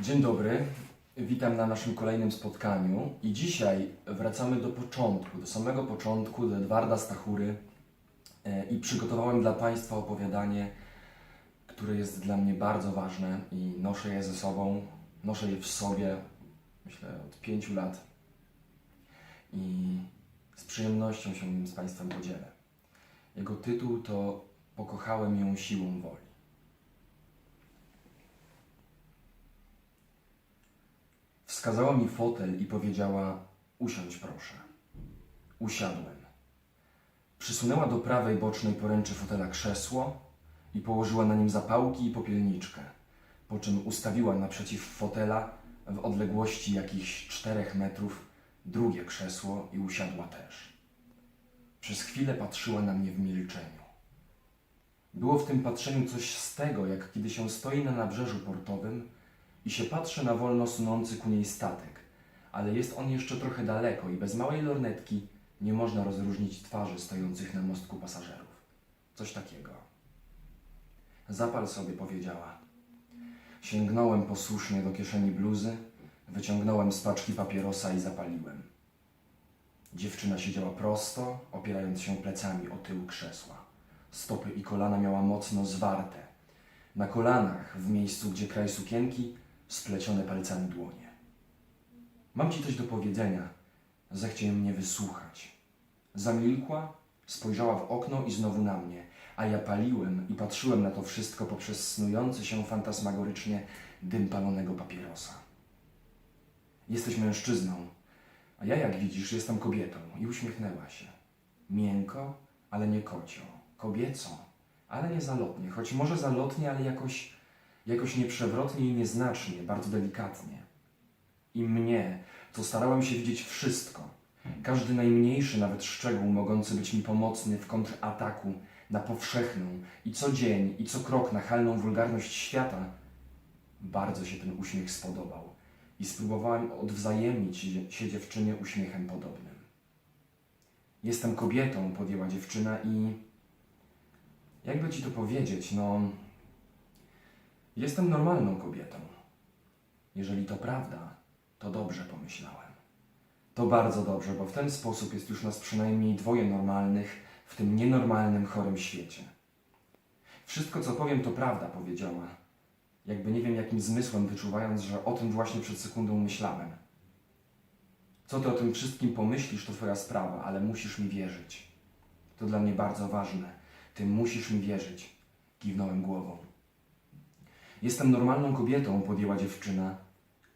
Dzień dobry, witam na naszym kolejnym spotkaniu. I dzisiaj wracamy do początku, do samego początku, do Edwarda Stachury E, i przygotowałem dla Państwa opowiadanie, które jest dla mnie bardzo ważne i noszę je ze sobą, noszę je w sobie, myślę od pięciu lat. I z przyjemnością się nim z Państwem podzielę. Jego tytuł to Pokochałem ją siłą woli. Wskazała mi fotel i powiedziała: Usiądź proszę. Usiadłem. Przysunęła do prawej bocznej poręczy fotela krzesło i położyła na nim zapałki i popielniczkę, po czym ustawiła naprzeciw fotela w odległości jakichś czterech metrów drugie krzesło i usiadła też. Przez chwilę patrzyła na mnie w milczeniu. Było w tym patrzeniu coś z tego, jak kiedy się stoi na nabrzeżu portowym i się patrzy na wolno sunący ku niej statek, ale jest on jeszcze trochę daleko i bez małej lornetki nie można rozróżnić twarzy stojących na mostku pasażerów. Coś takiego. Zapal sobie, powiedziała. Sięgnąłem posłusznie do kieszeni bluzy, wyciągnąłem z paczki papierosa i zapaliłem. Dziewczyna siedziała prosto, opierając się plecami o tył krzesła. Stopy i kolana miała mocno zwarte. Na kolanach, w miejscu, gdzie kraj sukienki, splecione palcami dłonie. Mam ci coś do powiedzenia. Zechciej mnie wysłuchać. Zamilkła, spojrzała w okno i znowu na mnie, a ja paliłem i patrzyłem na to wszystko poprzez snujący się fantasmagorycznie dym palonego papierosa. Jesteś mężczyzną, a ja, jak widzisz, jestem kobietą i uśmiechnęła się. Miękko, ale nie kocio. Kobieco, ale nie zalotnie, choć może zalotnie, ale jakoś, jakoś nieprzewrotnie i nieznacznie, bardzo delikatnie. I mnie, to starałem się widzieć wszystko, każdy najmniejszy nawet szczegół mogący być mi pomocny w kontrataku na powszechną i co dzień, i co krok nachalną wulgarność świata, bardzo się ten uśmiech spodobał i spróbowałem odwzajemnić się dziewczynie uśmiechem podobnym. Jestem kobietą, podjęła dziewczyna i jakby ci to powiedzieć, no jestem normalną kobietą. Jeżeli to prawda, to dobrze pomyślałem. To bardzo dobrze, bo w ten sposób jest już nas przynajmniej dwoje normalnych w tym nienormalnym, chorym świecie. Wszystko, co powiem, to prawda, powiedziała. Jakby nie wiem jakim zmysłem wyczuwając, że o tym właśnie przed sekundą myślałem. Co ty o tym wszystkim pomyślisz, to twoja sprawa, ale musisz mi wierzyć. To dla mnie bardzo ważne. Ty musisz mi wierzyć. Kiwnąłem głową. Jestem normalną kobietą, podjęła dziewczyna,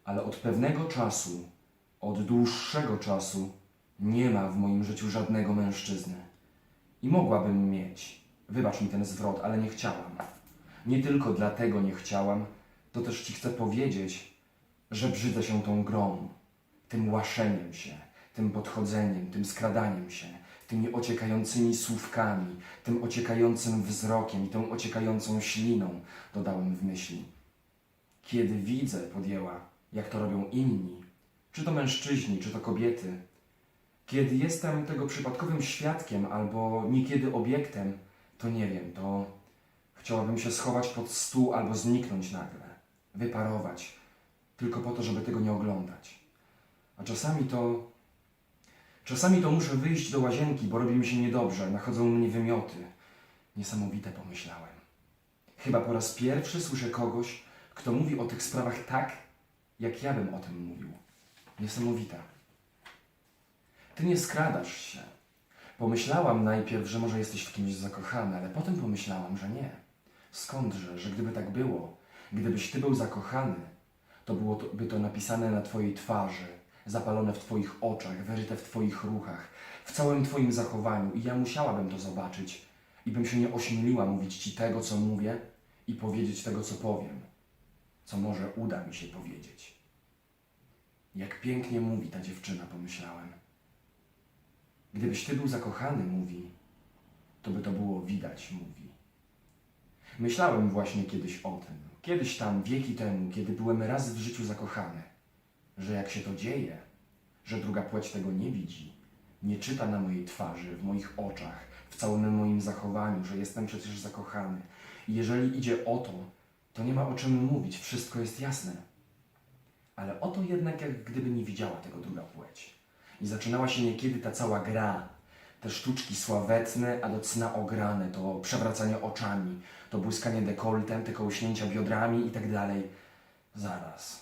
ale od pewnego czasu, od dłuższego czasu, nie ma w moim życiu żadnego mężczyzny. I mogłabym mieć. Wybacz mi ten zwrot, ale nie chciałam. Nie tylko dlatego nie chciałam, to też ci chcę powiedzieć, że brzydzę się tą grą, tym łaszeniem się, tym podchodzeniem, tym skradaniem się, tymi ociekającymi słówkami, tym ociekającym wzrokiem i tą ociekającą śliną, dodałem w myśli. Kiedy widzę, podjęła, jak to robią inni, czy to mężczyźni, czy to kobiety, kiedy jestem tego przypadkowym świadkiem albo niekiedy obiektem, to nie wiem, to chciałabym się schować pod stół albo zniknąć nagle, wyparować, tylko po to, żeby tego nie oglądać. A czasami to. Czasami to muszę wyjść do łazienki, bo robi mi się niedobrze, nachodzą mnie wymioty. Niesamowite pomyślałem. Chyba po raz pierwszy słyszę kogoś, kto mówi o tych sprawach tak, jak ja bym o tym mówił. Niesamowite. Ty nie skradasz się. Pomyślałam najpierw, że może jesteś w kimś zakochany, ale potem pomyślałam, że nie. Skądże, że gdyby tak było, gdybyś ty był zakochany, to byłoby to napisane na twojej twarzy, zapalone w twoich oczach, wyryte w twoich ruchach, w całym twoim zachowaniu i ja musiałabym to zobaczyć i bym się nie ośmieliła mówić ci tego, co mówię i powiedzieć tego, co powiem, co może uda mi się powiedzieć. Jak pięknie mówi ta dziewczyna, pomyślałem. Gdybyś ty był zakochany, mówi, to by to było widać, mówi. Myślałem właśnie kiedyś o tym, kiedyś tam, wieki temu, kiedy byłem raz w życiu zakochany, że jak się to dzieje, że druga płeć tego nie widzi, nie czyta na mojej twarzy, w moich oczach, w całym moim zachowaniu, że jestem przecież zakochany. I jeżeli idzie o to, to nie ma o czym mówić, wszystko jest jasne. Ale oto jednak jak gdyby nie widziała tego druga płeć. I zaczynała się niekiedy ta cała gra, te sztuczki sławetne, a do cna ograne, to przewracanie oczami, to błyskanie dekoltem, te kołyśnięcia biodrami i tak dalej. Zaraz.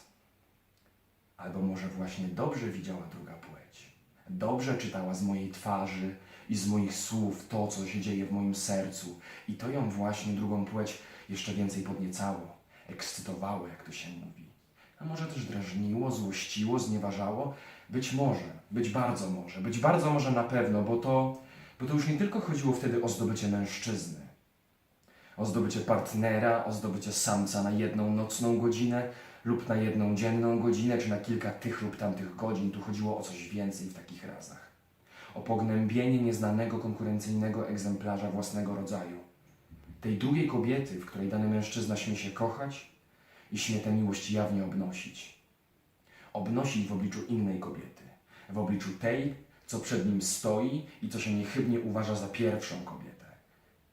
Albo może właśnie dobrze widziała druga płeć. Dobrze czytała z mojej twarzy i z moich słów to, co się dzieje w moim sercu. I to ją właśnie drugą płeć jeszcze więcej podniecało, ekscytowało, jak to się mówi. A może też drażniło, złościło, znieważało? Być może, być bardzo może, być bardzo może na pewno, bo to, bo to już nie tylko chodziło wtedy o zdobycie mężczyzny, o zdobycie partnera, o zdobycie samca na jedną nocną godzinę lub na jedną dzienną godzinę, czy na kilka tych lub tamtych godzin. Tu chodziło o coś więcej w takich razach. O pognębienie nieznanego konkurencyjnego egzemplarza własnego rodzaju. Tej drugiej kobiety, w której dany mężczyzna śmie się kochać i śmie tę miłość jawnie obnosić. Obnosić w obliczu innej kobiety, w obliczu tej, co przed nim stoi i co się niechybnie uważa za pierwszą kobietę.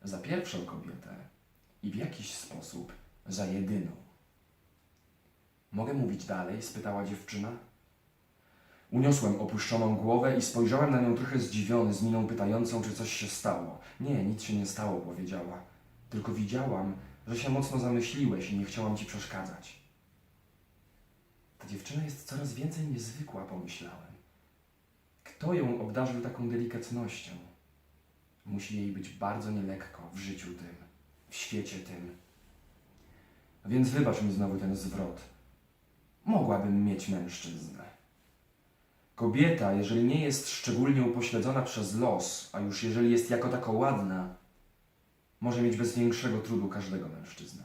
Za pierwszą kobietę i w jakiś sposób za jedyną. Mogę mówić dalej? spytała dziewczyna. Uniosłem opuszczoną głowę i spojrzałem na nią trochę zdziwiony, z miną pytającą, czy coś się stało. Nie, nic się nie stało, powiedziała. Tylko widziałam, że się mocno zamyśliłeś i nie chciałam ci przeszkadzać. Ta dziewczyna jest coraz więcej niezwykła, pomyślałem. Kto ją obdarzył taką delikatnością? Musi jej być bardzo nielekko w życiu tym, w świecie tym. Więc wybacz mi znowu ten zwrot. Mogłabym mieć mężczyznę. Kobieta, jeżeli nie jest szczególnie upośledzona przez los, a już jeżeli jest jako tako ładna, może mieć bez większego trudu każdego mężczyznę.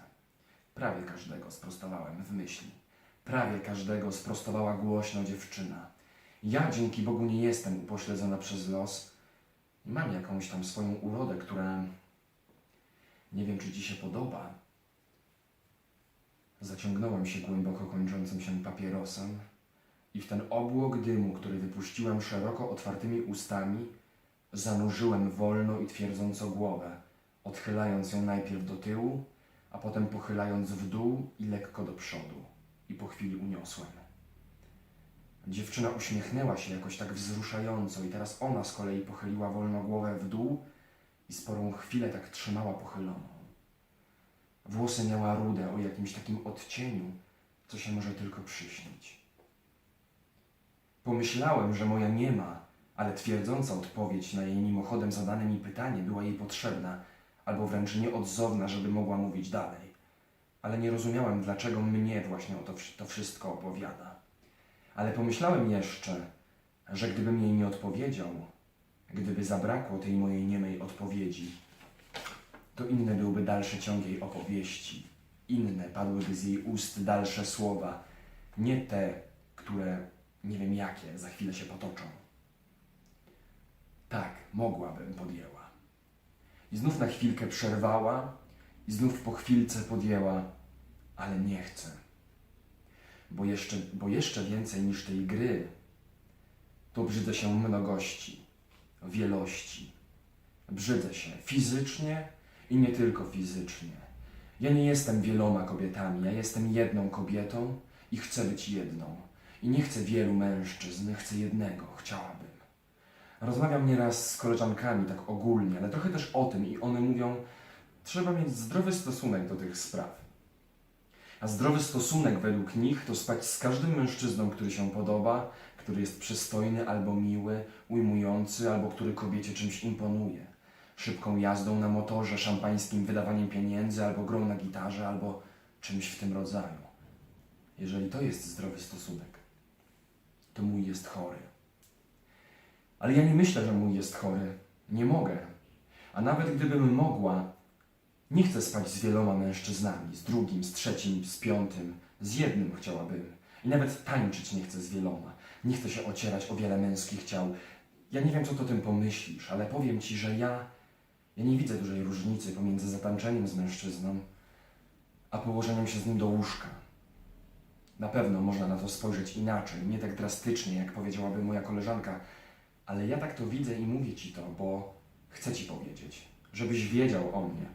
Prawie każdego sprostowałem w myśli. Prawie każdego sprostowała głośno dziewczyna. Ja dzięki Bogu nie jestem upośledzona przez los mam jakąś tam swoją urodę, która nie wiem, czy ci się podoba. Zaciągnąłem się głęboko kończącym się papierosem i w ten obłok dymu, który wypuściłem szeroko otwartymi ustami, zanurzyłem wolno i twierdząco głowę, odchylając ją najpierw do tyłu, a potem pochylając w dół i lekko do przodu. I po chwili uniosłem. Dziewczyna uśmiechnęła się jakoś tak wzruszająco i teraz ona z kolei pochyliła wolno głowę w dół i sporą chwilę tak trzymała pochyloną. Włosy miała rude o jakimś takim odcieniu, co się może tylko przyśnić. Pomyślałem, że moja niema, ale twierdząca odpowiedź na jej mimochodem zadane mi pytanie była jej potrzebna, albo wręcz nieodzowna, żeby mogła mówić dalej. Ale nie rozumiałem, dlaczego mnie właśnie o to, to wszystko opowiada. Ale pomyślałem jeszcze, że gdybym jej nie odpowiedział, gdyby zabrakło tej mojej niemej odpowiedzi, to inny byłby dalszy ciąg jej opowieści. Inne padłyby z jej ust dalsze słowa, nie te, które nie wiem jakie za chwilę się potoczą. Tak, mogłabym, podjęła. I znów na chwilkę przerwała, i znów po chwilce podjęła, ale nie chcę. Bo jeszcze, bo jeszcze więcej niż tej gry, to brzydzę się mnogości, wielości. Brzydzę się fizycznie i nie tylko fizycznie. Ja nie jestem wieloma kobietami, ja jestem jedną kobietą i chcę być jedną. I nie chcę wielu mężczyzn, chcę jednego, chciałabym. Rozmawiam nieraz z koleżankami tak ogólnie, ale trochę też o tym i one mówią, trzeba mieć zdrowy stosunek do tych spraw. A zdrowy stosunek według nich to spać z każdym mężczyzną, który się podoba, który jest przystojny albo miły, ujmujący, albo który kobiecie czymś imponuje. Szybką jazdą na motorze, szampańskim wydawaniem pieniędzy, albo grą na gitarze, albo czymś w tym rodzaju. Jeżeli to jest zdrowy stosunek, to mój jest chory. Ale ja nie myślę, że mój jest chory. Nie mogę. A nawet gdybym mogła, nie chcę spać z wieloma mężczyznami, z drugim, z trzecim, z piątym, z jednym chciałabym. I nawet tańczyć nie chcę z wieloma. Nie chcę się ocierać o wiele męskich ciał. Ja nie wiem, co ty o tym pomyślisz, ale powiem ci, że ja, ja nie widzę dużej różnicy pomiędzy zatańczeniem z mężczyzną, a położeniem się z nim do łóżka. Na pewno można na to spojrzeć inaczej, nie tak drastycznie, jak powiedziałaby moja koleżanka, ale ja tak to widzę i mówię ci to, bo chcę ci powiedzieć, żebyś wiedział o mnie.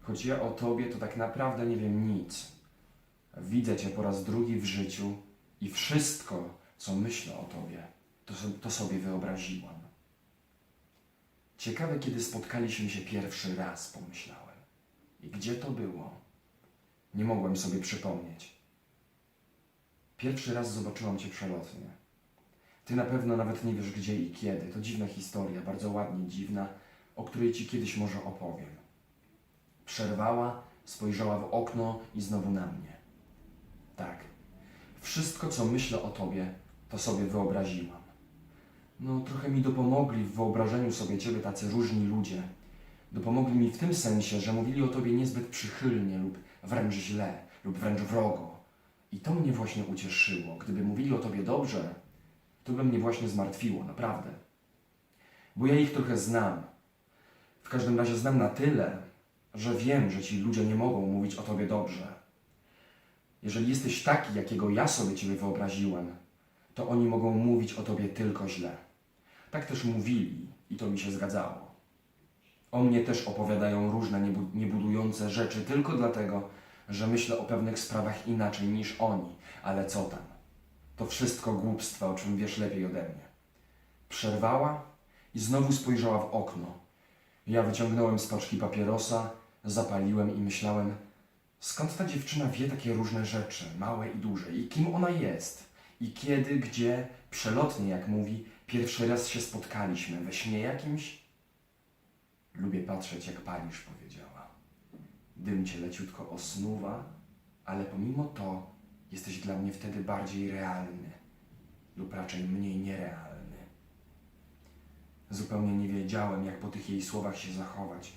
Choć ja o tobie to tak naprawdę nie wiem nic. Widzę cię po raz drugi w życiu I wszystko, co myślę o tobie, to, to sobie wyobraziłam. Ciekawe, kiedy spotkaliśmy się pierwszy raz, pomyślałem. I gdzie to było? Nie mogłem sobie przypomnieć. Pierwszy raz zobaczyłam cię przelotnie. Ty na pewno nawet nie wiesz gdzie i kiedy. To dziwna historia, bardzo ładnie dziwna, o której ci kiedyś może opowiem. Przerwała, spojrzała w okno i znowu na mnie. Tak, wszystko co myślę o tobie, to sobie wyobraziłam. No, trochę mi dopomogli w wyobrażeniu sobie ciebie tacy różni ludzie. Dopomogli mi w tym sensie, że mówili o tobie niezbyt przychylnie lub wręcz źle, lub wręcz wrogo. I to mnie właśnie ucieszyło. Gdyby mówili o tobie dobrze, to by mnie właśnie zmartwiło, naprawdę. Bo ja ich trochę znam. W każdym razie znam na tyle, że wiem, że ci ludzie nie mogą mówić o tobie dobrze. Jeżeli jesteś taki, jakiego ja sobie ciebie wyobraziłem, to oni mogą mówić o tobie tylko źle. Tak też mówili i to mi się zgadzało. O mnie też opowiadają różne niebu- niebudujące rzeczy tylko dlatego, że myślę o pewnych sprawach inaczej niż oni, ale co tam? To wszystko głupstwa, o czym wiesz lepiej ode mnie. Przerwała i znowu spojrzała w okno. Ja wyciągnąłem z paczki papierosa, zapaliłem i myślałem, skąd ta dziewczyna wie takie różne rzeczy, małe i duże, i kim ona jest, i kiedy, gdzie, przelotnie, jak mówi, pierwszy raz się spotkaliśmy, we śnie jakimś? Lubię patrzeć, jak palisz, powiedziała. Dym cię leciutko osnuwa, ale pomimo to jesteś dla mnie wtedy bardziej realny, lub raczej mniej nierealny. Zupełnie nie wiedziałem, jak po tych jej słowach się zachować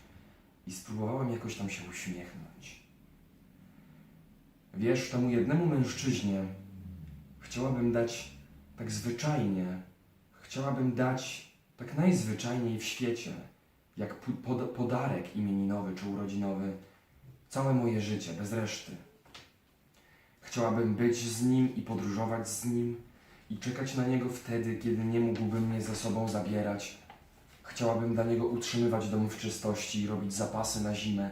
i spróbowałem jakoś tam się uśmiechnąć. Wiesz, temu jednemu mężczyźnie chciałabym dać tak zwyczajnie, chciałabym dać tak najzwyczajniej w świecie, jak pod, podarek imieninowy czy urodzinowy, całe moje życie, bez reszty. Chciałabym być z nim i podróżować z nim i czekać na niego wtedy, kiedy nie mógłby mnie ze sobą zabierać. Chciałabym dla niego utrzymywać dom w czystości i robić zapasy na zimę,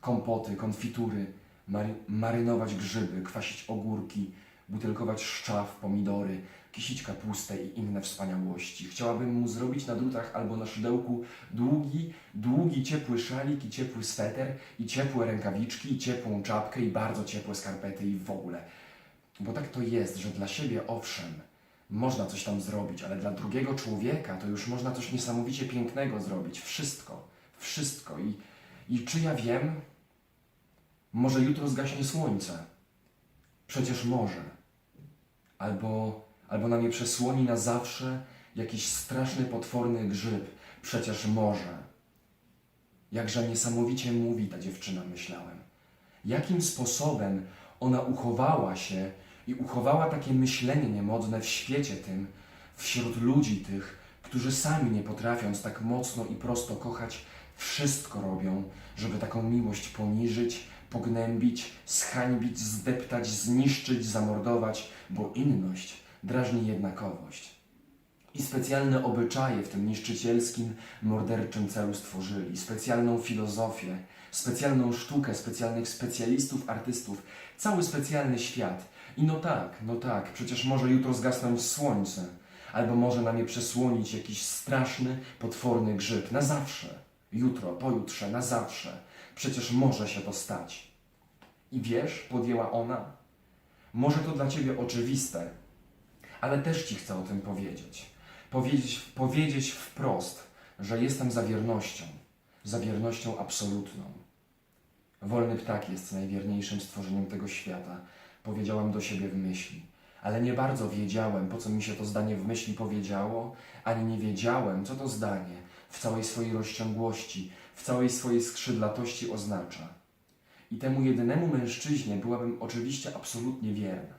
kompoty, konfitury, mary, marynować grzyby, kwasić ogórki, butelkować szczaw, pomidory, kisić kapustę i inne wspaniałości. Chciałabym mu zrobić na drutach albo na szydełku długi, długi, ciepły szalik i ciepły sweter i ciepłe rękawiczki i ciepłą czapkę i bardzo ciepłe skarpety i w ogóle. Bo tak to jest, że dla siebie owszem, można coś tam zrobić, ale dla drugiego człowieka to już można coś niesamowicie pięknego zrobić. Wszystko, wszystko. I, i czy ja wiem? Może jutro zgaśnie słońce. Przecież może. Albo, albo na mnie przesłoni na zawsze jakiś straszny, potworny grzyb. Przecież może. Jakże niesamowicie mówi ta dziewczyna, myślałem. Jakim sposobem ona uchowała się i uchowała takie myślenie niemodne w świecie tym, wśród ludzi tych, którzy sami nie potrafiąc tak mocno i prosto kochać, wszystko robią, żeby taką miłość poniżyć, pognębić, zhańbić, zdeptać, zniszczyć, zamordować, bo inność drażni jednakowość. I specjalne obyczaje w tym niszczycielskim, morderczym celu stworzyli, specjalną filozofię, specjalną sztukę, specjalnych specjalistów, artystów, cały specjalny świat. I no tak, no tak, przecież może jutro zgasnąć słońce, albo może na mnie przesłonić jakiś straszny, potworny grzyb, na zawsze. Jutro, pojutrze, na zawsze. Przecież może się to stać. I wiesz, podjęła ona, może to dla ciebie oczywiste, ale też ci chcę o tym powiedzieć. Powiedzieć, powiedzieć wprost, że jestem za wiernością, za wiernością absolutną. Wolny ptak jest najwierniejszym stworzeniem tego świata, powiedziałam do siebie w myśli. Ale nie bardzo wiedziałem, po co mi się to zdanie w myśli powiedziało, ani nie wiedziałem, co to zdanie w całej swojej rozciągłości, w całej swojej skrzydlatości oznacza. I temu jedynemu mężczyźnie byłabym oczywiście absolutnie wierna.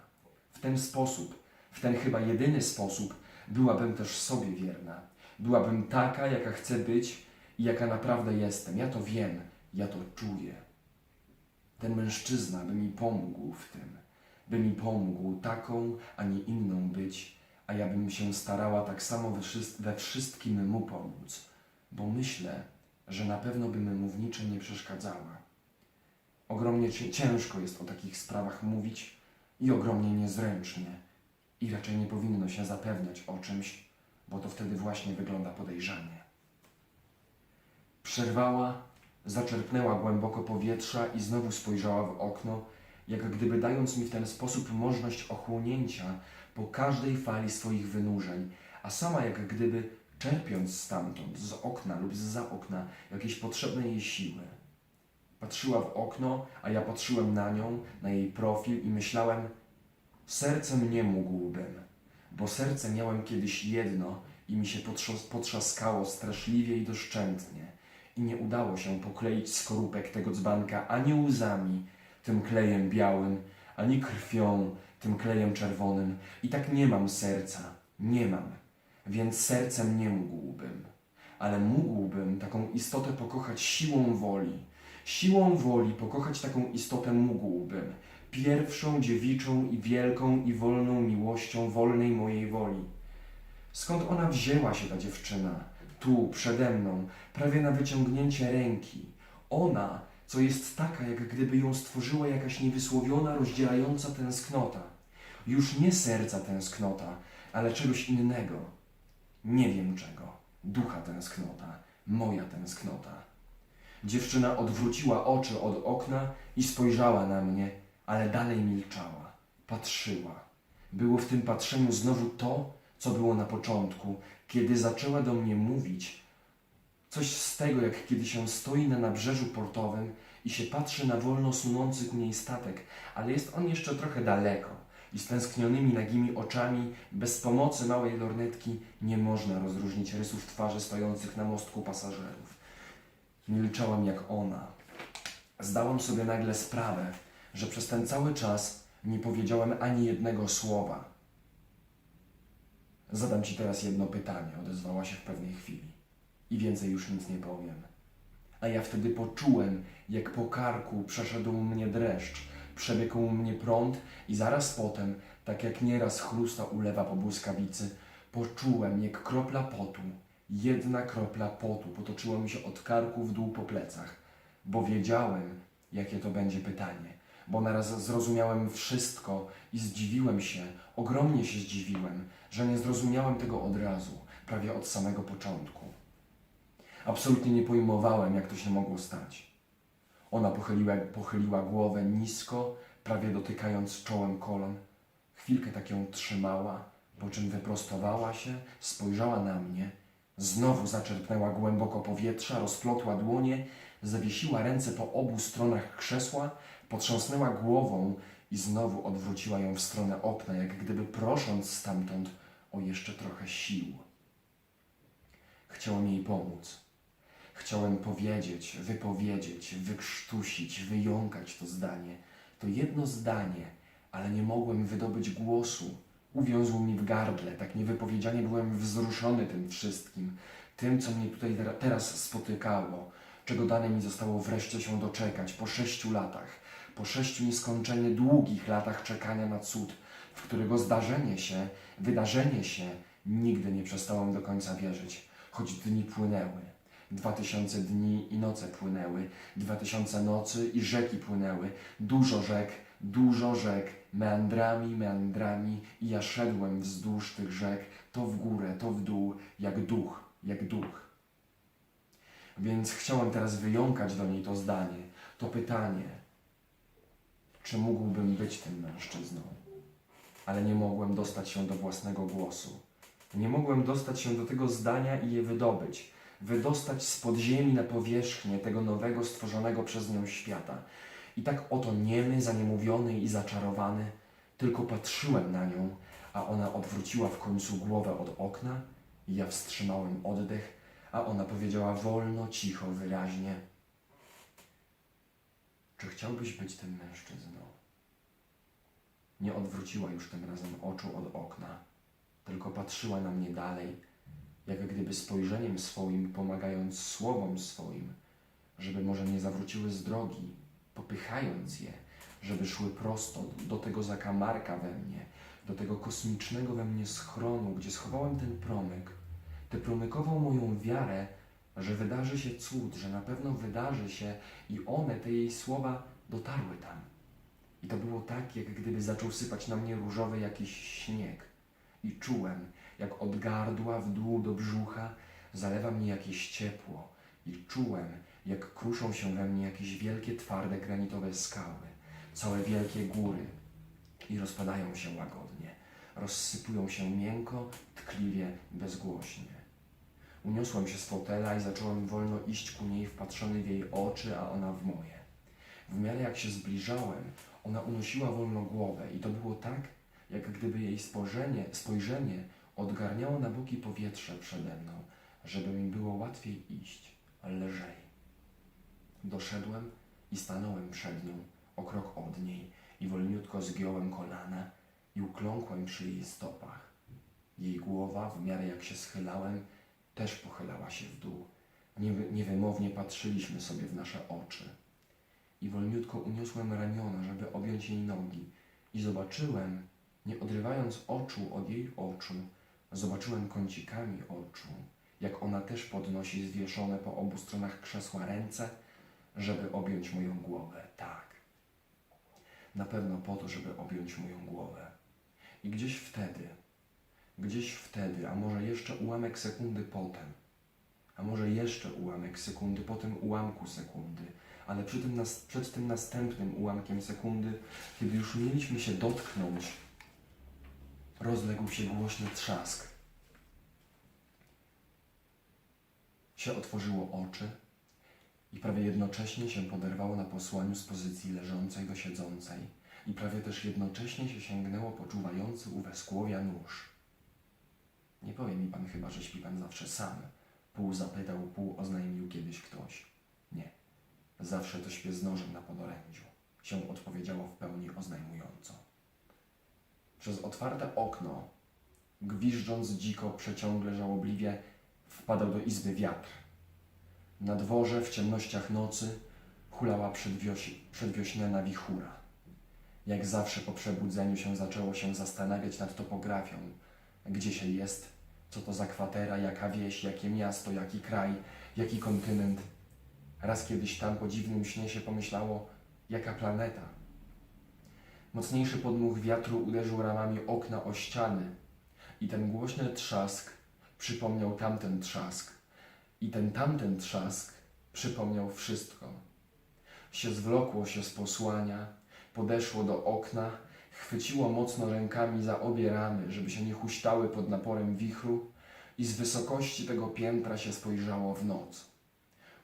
W ten sposób, w ten chyba jedyny sposób, byłabym też sobie wierna. Byłabym taka, jaka chcę być i jaka naprawdę jestem. Ja to wiem, ja to czuję. Ten mężczyzna by mi pomógł w tym, by mi pomógł taką, a nie inną być, a ja bym się starała tak samo we, wszys- we wszystkim mu pomóc, bo myślę, że na pewno bym mu w niczym nie przeszkadzała. Ogromnie cię- ciężko jest o takich sprawach mówić i ogromnie niezręcznie. I raczej nie powinno się zapewniać o czymś, bo to wtedy właśnie wygląda podejrzanie. Przerwała, zaczerpnęła głęboko powietrza i znowu spojrzała w okno, jak gdyby dając mi w ten sposób możliwość ochłonięcia po każdej fali swoich wynurzeń, a sama jak gdyby czerpiąc stamtąd, z okna lub zza okna, jakieś potrzebne jej siły. Patrzyła w okno, a ja patrzyłem na nią, na jej profil i myślałem, sercem nie mógłbym, bo serce miałem kiedyś jedno i mi się potrzaskało straszliwie i doszczętnie i nie udało się pokleić skorupek tego dzbanka ani łzami, tym klejem białym, ani krwią, tym klejem czerwonym. I tak nie mam serca, nie mam, więc sercem nie mógłbym. Ale mógłbym taką istotę pokochać siłą woli. Siłą woli pokochać taką istotę mógłbym. Pierwszą dziewiczą i wielką i wolną miłością wolnej mojej woli. Skąd ona wzięła się, ta dziewczyna? Tu, przede mną, prawie na wyciągnięcie ręki. Ona, co jest taka, jak gdyby ją stworzyła jakaś niewysłowiona, rozdzielająca tęsknota. Już nie serca tęsknota, ale czegoś innego. Nie wiem czego. Ducha tęsknota, moja tęsknota. Dziewczyna odwróciła oczy od okna i spojrzała na mnie, ale dalej milczała. Patrzyła. Było w tym patrzeniu znowu to, co było na początku, kiedy zaczęła do mnie mówić. Coś z tego, jak kiedy się stoi na nabrzeżu portowym i się patrzy na wolno sunący ku niej statek, ale jest on jeszcze trochę daleko i z tęsknionymi nagimi oczami, bez pomocy małej lornetki, nie można rozróżnić rysów twarzy stojących na mostku pasażerów. Milczałem jak ona. Zdałam sobie nagle sprawę, że przez ten cały czas nie powiedziałem ani jednego słowa. Zadam ci teraz jedno pytanie, odezwała się w pewnej chwili. I więcej już nic nie powiem. A ja wtedy poczułem, jak po karku przeszedł mnie dreszcz, przebiegł mnie prąd i zaraz potem, tak jak nieraz chrusta ulewa po błyskawicy, poczułem, jak kropla potu, jedna kropla potu potoczyła mi się od karku w dół po plecach, bo wiedziałem, jakie to będzie pytanie, bo naraz zrozumiałem wszystko i zdziwiłem się, ogromnie się zdziwiłem, że nie zrozumiałem tego od razu, prawie od samego początku. Absolutnie nie pojmowałem, jak to się mogło stać. Ona pochyliła, pochyliła głowę nisko, prawie dotykając czołem kolan. Chwilkę tak ją trzymała, po czym wyprostowała się, spojrzała na mnie, znowu zaczerpnęła głęboko powietrza, rozplotła dłonie, zawiesiła ręce po obu stronach krzesła, potrząsnęła głową i znowu odwróciła ją w stronę okna, jak gdyby prosząc stamtąd o jeszcze trochę sił. Chciałem jej pomóc. Chciałem powiedzieć, wypowiedzieć, wykrztusić, wyjąkać to zdanie. To jedno zdanie, ale nie mogłem wydobyć głosu. Uwiązł mi w gardle, tak niewypowiedzianie byłem wzruszony tym wszystkim, tym, co mnie tutaj tera- teraz spotykało, czego dane mi zostało wreszcie się doczekać po sześciu latach, po sześciu nieskończenie długich latach czekania na cud, w którego zdarzenie się, wydarzenie się nigdy nie przestałem do końca wierzyć, choć dni płynęły. Dwa tysiące dni i noce płynęły, dwa tysiące nocy i rzeki płynęły, dużo rzek, dużo rzek, meandrami, meandrami i ja szedłem wzdłuż tych rzek, to w górę, to w dół, jak duch, jak duch. Więc chciałem teraz wyjąkać do niej to zdanie, to pytanie, czy mógłbym być tym mężczyzną? Ale nie mogłem dostać się do własnego głosu. Nie mogłem dostać się do tego zdania i je wydobyć, wydostać z podziemi na powierzchnię tego nowego, stworzonego przez nią świata. I tak oto niemy, zaniemówiony i zaczarowany, tylko patrzyłem na nią, a ona odwróciła w końcu głowę od okna i ja wstrzymałem oddech, a ona powiedziała wolno, cicho, wyraźnie. Czy chciałbyś być tym mężczyzną? Nie odwróciła już tym razem oczu od okna, tylko patrzyła na mnie dalej, jak gdyby spojrzeniem swoim pomagając słowom swoim, żeby może nie zawróciły z drogi, popychając je, żeby szły prosto do tego zakamarka we mnie, do tego kosmicznego we mnie schronu, gdzie schowałem ten promyk, tę promykową moją wiarę, że wydarzy się cud, że na pewno wydarzy się i one, te jej słowa, dotarły tam. I to było tak, jak gdyby zaczął sypać na mnie różowy jakiś śnieg. i czułem, jak od gardła w dół do brzucha zalewa mnie jakieś ciepło i czułem, jak kruszą się we mnie jakieś wielkie, twarde, granitowe skały, całe wielkie góry i rozpadają się łagodnie, rozsypują się miękko, tkliwie, bezgłośnie. Uniosłem się z fotela i zacząłem wolno iść ku niej wpatrzony w jej oczy, a ona w moje. W miarę jak się zbliżałem, ona unosiła wolno głowę i to było tak, jak gdyby jej spojrzenie, spojrzenie odgarniało na boki powietrze przede mną, żeby mi było łatwiej iść, lżej. Doszedłem i stanąłem przed nią, o krok od niej i wolniutko zgiąłem kolana i ukląkłem przy jej stopach. Jej głowa, w miarę jak się schylałem, też pochylała się w dół. Niewy, niewymownie patrzyliśmy sobie w nasze oczy. I wolniutko uniosłem ramiona, żeby objąć jej nogi. I zobaczyłem, nie odrywając oczu od jej oczu, zobaczyłem kącikami oczu, jak ona też podnosi zwieszone po obu stronach krzesła ręce, żeby objąć moją głowę. Tak. Na pewno po to, żeby objąć moją głowę. I gdzieś wtedy, gdzieś wtedy, a może jeszcze ułamek sekundy potem, a może jeszcze ułamek sekundy po tym ułamku sekundy, ale przy tym nas, przed tym następnym ułamkiem sekundy, kiedy już mieliśmy się dotknąć, rozległ się głośny trzask. Się otworzyło oczy i prawie jednocześnie się poderwało na posłaniu z pozycji leżącej do siedzącej i prawie też jednocześnie się sięgnęło poczuwający u weskłowia nóż. Nie powie mi pan chyba, że śpi pan zawsze sam. Pół zapytał, pół oznajmił kiedyś ktoś. Nie. Zawsze to śpię z nożem na podorędziu. Się odpowiedziało w pełni oznajmująco. Przez otwarte okno, gwiżdżąc dziko, przeciągle żałobliwie, wpadał do izby wiatr. Na dworze w ciemnościach nocy hulała przedwioś- przedwiośniana wichura. Jak zawsze po przebudzeniu się zaczęło się zastanawiać nad topografią, gdzie się jest, co to za kwatera, jaka wieś, jakie miasto, jaki kraj, jaki kontynent. Raz kiedyś tam po dziwnym śnie się pomyślało, jaka planeta. Mocniejszy podmuch wiatru uderzył ramami okna o ściany i ten głośny trzask przypomniał tamten trzask i ten tamten trzask przypomniał wszystko. Się zwlokło się z posłania, podeszło do okna, chwyciło mocno rękami za obie ramy, żeby się nie huśtały pod naporem wichru i z wysokości tego piętra się spojrzało w noc.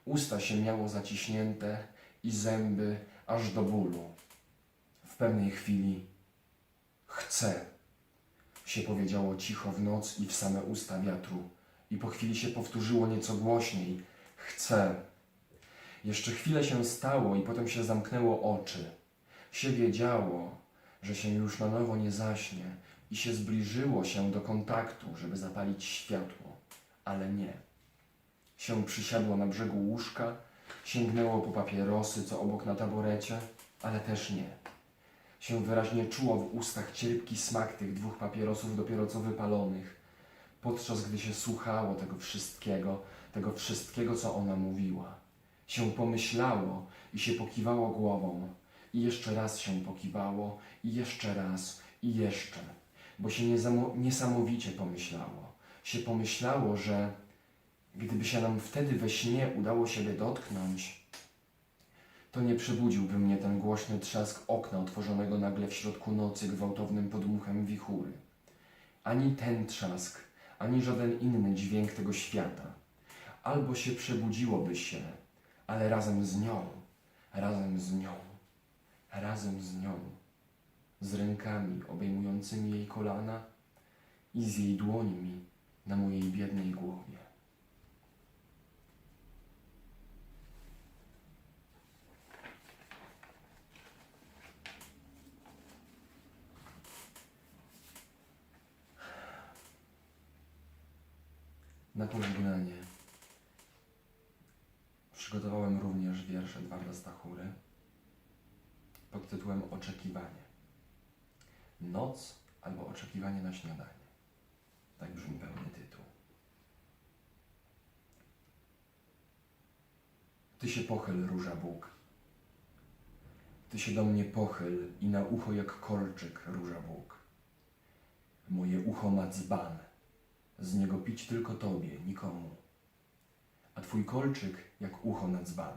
Usta się miało zaciśnięte i zęby aż do bólu. W pewnej chwili chcę, się powiedziało cicho w noc i w same usta wiatru i po chwili się powtórzyło nieco głośniej. Chcę. Jeszcze chwilę się stało i potem się zamknęło oczy. Się wiedziało, że się już na nowo nie zaśnie i się zbliżyło się do kontaktu, żeby zapalić światło, ale nie. Się przysiadło na brzegu łóżka, sięgnęło po papierosy, co obok na taborecie, ale też nie. Się wyraźnie czuło w ustach cierpki smak tych dwóch papierosów dopiero co wypalonych, podczas gdy się słuchało tego wszystkiego, tego wszystkiego, co ona mówiła. Się pomyślało i się pokiwało głową, i jeszcze raz się pokiwało, i jeszcze raz, i jeszcze, bo się niesamowicie pomyślało. Się pomyślało, że gdyby się nam wtedy we śnie udało siebie dotknąć, to nie przebudziłby mnie ten głośny trzask okna otworzonego nagle w środku nocy gwałtownym podmuchem wichury. Ani ten trzask, ani żaden inny dźwięk tego świata. Albo się przebudziłoby się, ale razem z nią, razem z nią, razem z nią, z rękami obejmującymi jej kolana i z jej dłońmi na mojej biednej głowie. Na pożegnanie przygotowałem również wiersze Edwarda Stachury pod tytułem Oczekiwanie. Noc albo oczekiwanie na śniadanie. Tak brzmi pełny tytuł. Ty się pochyl, róża Bóg. Ty się do mnie pochyl i na ucho jak kolczyk, róża Bóg. Moje ucho ma dzban. Z niego pić tylko tobie, nikomu. A twój kolczyk jak ucho na dzban.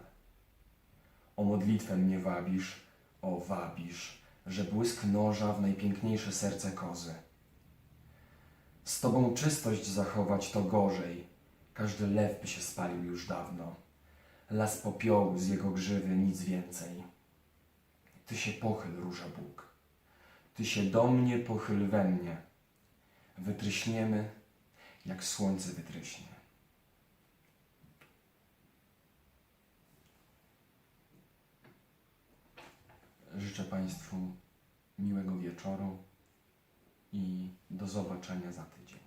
O modlitwę mnie wabisz, o wabisz, że błysk noża w najpiękniejsze serce kozy. Z tobą czystość zachować to gorzej. Każdy lew by się spalił już dawno. Las popiołu z jego grzywy, nic więcej. Ty się pochyl, róża Bóg. Ty się do mnie pochyl we mnie. Wytryśniemy, jak słońce wytryśnie. Życzę Państwu miłego wieczoru i do zobaczenia za tydzień.